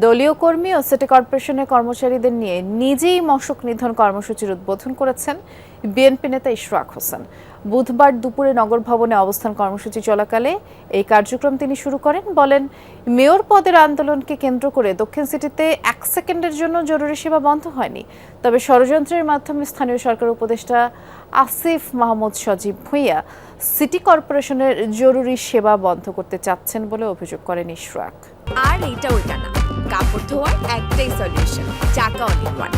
দলীয় কর্মী ও সিটি কর্পোরেশনের কর্মচারীদের নিয়ে নিজেই মশক নিধন কর্মসূচির উদ্বোধন করেছেন বিএনপি নেতা ইশরাক হোসেন। বুধবার দুপুরে নগর ভবনে অবস্থান কর্মসূচি চলাকালে এই কার্যক্রম তিনি শুরু করেন। বলেন, মেয়র পদের আন্দোলনকে কেন্দ্র করে দক্ষিণ সিটিতে এক সেকেন্ডের জন্য জরুরি সেবা বন্ধ হয়নি। তবে ষড়যন্ত্রের মাধ্যমে স্থানীয় সরকার উপদেষ্টা আসিফ মাহমুদ সজীব ভুঁইয়া সিটি কর্পোরেশনের জরুরি সেবা বন্ধ করতে চাচ্ছেন বলে অভিযোগ করেন ইশরাক। আর এইটা ওইটা না। কাপড় ধোয়ার একটাই সলিউশন চাকা অনেক ওয়ান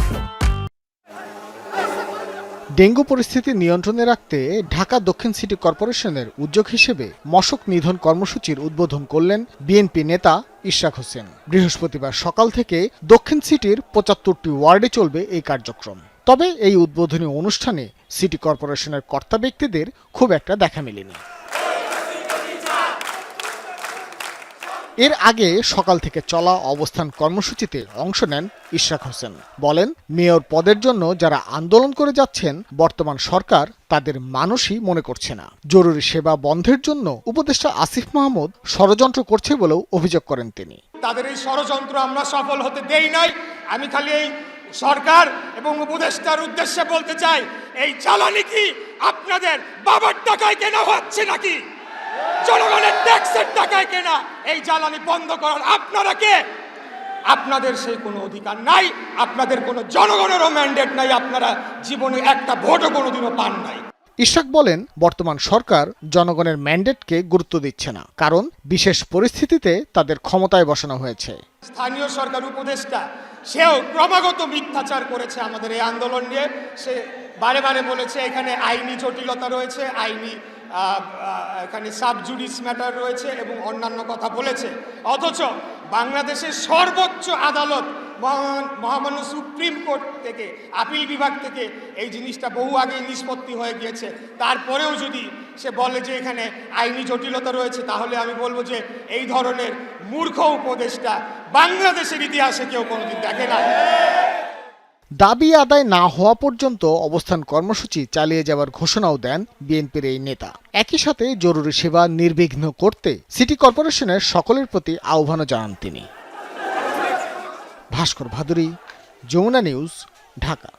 ডেঙ্গু পরিস্থিতি নিয়ন্ত্রণে রাখতে ঢাকা দক্ষিণ সিটি কর্পোরেশনের উদ্যোগ হিসেবে মশক নিধন কর্মসূচির উদ্বোধন করলেন বিএনপি নেতা ইশরাক হোসেন। বৃহস্পতিবার সকাল থেকে দক্ষিণ সিটির পঁচাত্তরটি ওয়ার্ডে চলবে এই কার্যক্রম। তবে এই উদ্বোধনী অনুষ্ঠানে সিটি কর্পোরেশনের কর্তা ব্যক্তিদের খুব একটা দেখা মেলেনি। এর আগে সকাল থেকে চলা অবস্থান কর্মসূচিতে অংশ নেন ইশরাক হোসেন। বলেন, মেয়র পদের জন্য যারা আন্দোলন করে যাচ্ছেন, বর্তমান সরকার তাদের মানুষই মনে করছে না। জরুরি সেবা বন্ধের জন্য উপদেষ্টা আসিফ মাহমুদ ষড়যন্ত্র করছে বলেও অভিযোগ করেন তিনি। তাদের এই ষড়যন্ত্র আমরা সফল হতে দেই নাই। আমি খালি এই সরকার এবং উপদেষ্টার উদ্দেশ্যে বলতে চাই, এই জ্বালানি কি আপনাদের বাবার টাকায় কেনা হচ্ছে নাকি? জনগণের ট্যাক্সের টাকায় কেনা এই জ্বালানি বন্ধ করার আপনারা কে? আপনাদের সেই কোনো অধিকার নাই আপনাদের কোনো জনগণেরও ম্যান্ডেট নাই আপনারা জীবনে একটা ভোটও কোনোদিনও পান নাই। ইশরাক বলেন বর্তমান সরকার জনগণের ম্যান্ডেটকে গুরুত্ব দিচ্ছে না কারণ বিশেষ পরিস্থিতিতে তাদের ক্ষমতায় বসানো হয়েছে। স্থানীয় সরকার উপদেষ্টা সেও ক্রমাগত মিথ্যাচার করেছে আমাদের এই আন্দোলন নিয়ে। সে বারে বারে বলেছে এখানে আইনি জটিলতা রয়েছে আইনি এখানে সাব জুডিস ম্যাটার রয়েছে এবং অন্যান্য কথা বলেছে। অথচ বাংলাদেশের সর্বোচ্চ আদালত মহামান্য সুপ্রিম কোর্ট থেকে, আপিল বিভাগ থেকে এই জিনিসটা বহু আগে নিষ্পত্তি হয়ে গিয়েছে। তারপরেও যদি সে বলে যে এখানে আইনি জটিলতা রয়েছে, তাহলে আমি বলব যে এই ধরনের মূর্খ উপদেষ্টা বাংলাদেশের ইতিহাসে কেউ কোনোদিন দেখে না দাবি আদায় না হওয়া পর্যন্ত অবস্থান কর্মসূচি চালিয়ে যাওয়ার ঘোষণাও দেন বিএনপির এই নেতা। একই সাথে জরুরি সেবা নির্বিঘ্ন করতে সিটি কর্পোরেশনের সকলের প্রতি আহ্বানও জানান তিনি। ভাস্কর ভাদুরী, যমুনা নিউজ, ঢাকা।